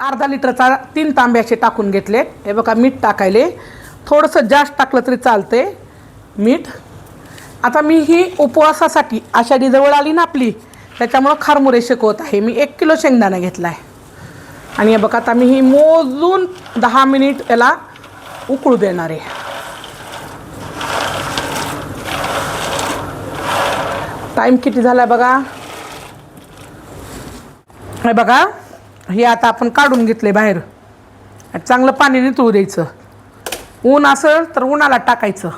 अर्धा लिटरचा तीन तांबे असे टाकून घेतले. हे बघा मीठ टाकायले. थोडंसं जास्त टाकलं तरी चालते मीठ. आता मी ही उपवासासाठी आषाढी जवळ आली ना आपली त्याच्यामुळं खारमुरे शिकवत आहे. मी एक किलो शेंगदाणा घेतला आहे आणि हे बघा आता मी ही मोजून दहा मिनिट याला उकळू देणार आहे. टाईम किती झाला आहे बघा? हे बघा. हे आता आपण काढून घेतले बाहेर. चांगलं पाणी नितळू द्यायचं. ऊन असेल तर उन्हाला टाकायचं.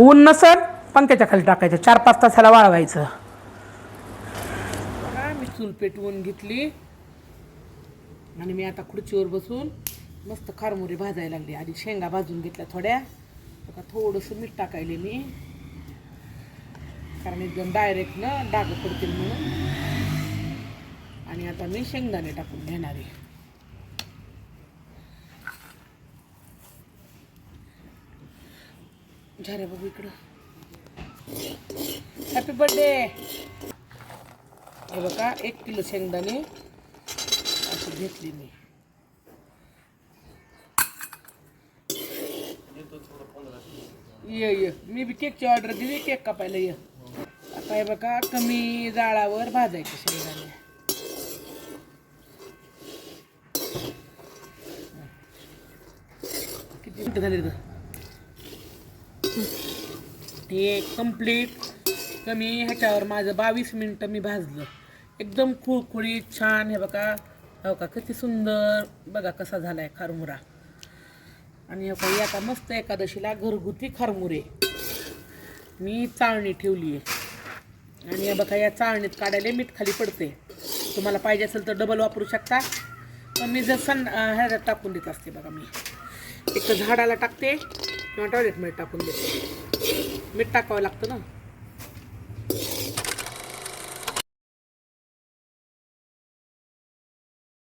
ऊन नसेल पंख्याच्या खाली टाकायचं. चार पाच तासाला वाळवायचं. मी चूल पेटवून घेतली. आणि मी आता खुर्चीवर बसून मस्त खारमुरी भाजायला लागली. आधी शेंगा भाजून घेतल्या थोड्या. बघा थोडंसं मीठ टाकायले मी. कारण एकदम डायरेक्ट ना डाग पडतील म्हणून. आता मी शेंगदाणे टाकून घेणार आहे. झाले बघू इकडं. हॅपी बर्थडे हे बघा एक किलो शेंगदाणे अशी घेतली मी. ये ये. मी बी केकची ऑर्डर दिली केक कापायला ये. आता हे बघा कमी जाळावर भाजायचे शेंगदाणे. झाली हे कंप्लीट कमी ह्याच्यावर माझं बावीस मिनटं मी भाजलं. एकदम खुळखुळी छान. हे बघा. हो का? किती सुंदर. बघा कसा झालाय खारमुरा. आणि हो का आता मस्त एकादशीला घरगुती खारमुरे. मी चाळणी ठेवली आहे. आणि हे बघा या चाळणीत काढायला मीठ खाली पडते तुम्हाला पाहिजे असेल तर डबल वापरू शकता. पण मी जर सण ह्याच्यात टाकून देत असते बघा मी. एक तर झाडाला टाकते किंवा टॉयलेटमध्ये टाकून देते. मीठ टाकावं लागतं ना.